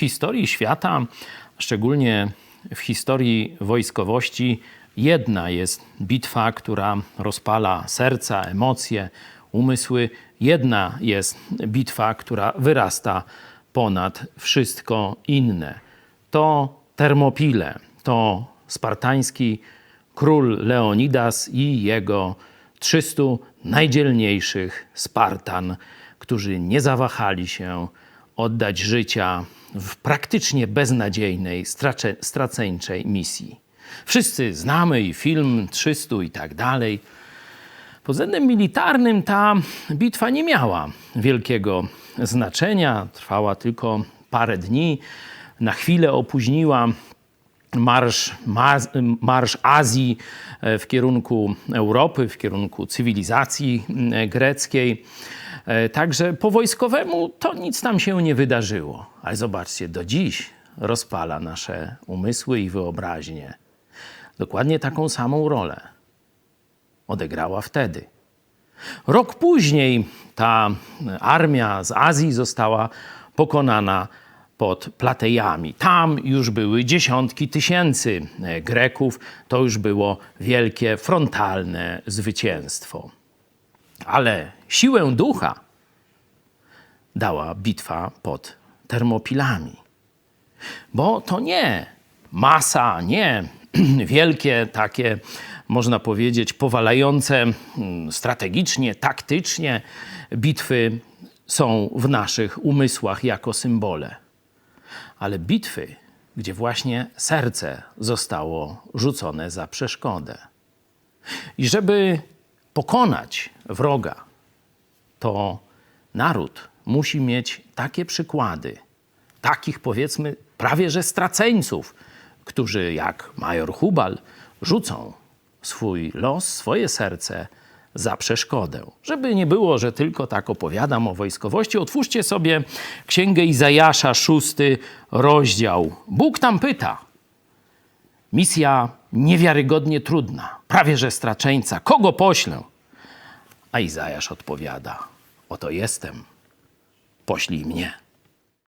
historii świata, szczególnie w historii wojskowości, jedna jest bitwa, która rozpala serca, emocje, umysły. Jedna jest bitwa, która wyrasta ponad wszystko inne. To Termopile, to spartański król Leonidas i jego 300 najdzielniejszych Spartan, którzy nie zawahali się oddać życia w praktycznie beznadziejnej, stracze- straceńczej misji. Wszyscy znamy i film 300 i tak dalej. Pod względem militarnym ta bitwa nie miała wielkiego znaczenia, trwała tylko parę dni. Na chwilę opóźniła marsz, ma- marsz Azji e, w kierunku Europy, w kierunku cywilizacji e, greckiej. E, Także po wojskowemu to nic tam się nie wydarzyło. Ale zobaczcie, do dziś rozpala nasze umysły i wyobraźnie. Dokładnie taką samą rolę odegrała wtedy. Rok później ta armia z Azji została pokonana pod Platejami. Tam już były dziesiątki tysięcy e, Greków. To już było wielkie, frontalne zwycięstwo. Ale siłę ducha dała bitwa pod Termopilami. Bo to nie masa, nie wielkie takie, można powiedzieć, powalające mm, strategicznie, taktycznie bitwy są w naszych umysłach jako symbole. Ale bitwy, gdzie właśnie serce zostało rzucone za przeszkodę. I żeby pokonać wroga, to naród musi mieć takie przykłady, takich powiedzmy prawie że straceńców, którzy jak major Hubal rzucą swój los, swoje serce za przeszkodę. Żeby nie było, że tylko tak opowiadam o wojskowości, otwórzcie sobie Księgę Izajasza, szósty rozdział. Bóg tam pyta, misja niewiarygodnie trudna, prawie że straczeńca, kogo poślę? A Izajasz odpowiada, oto jestem, poślij mnie.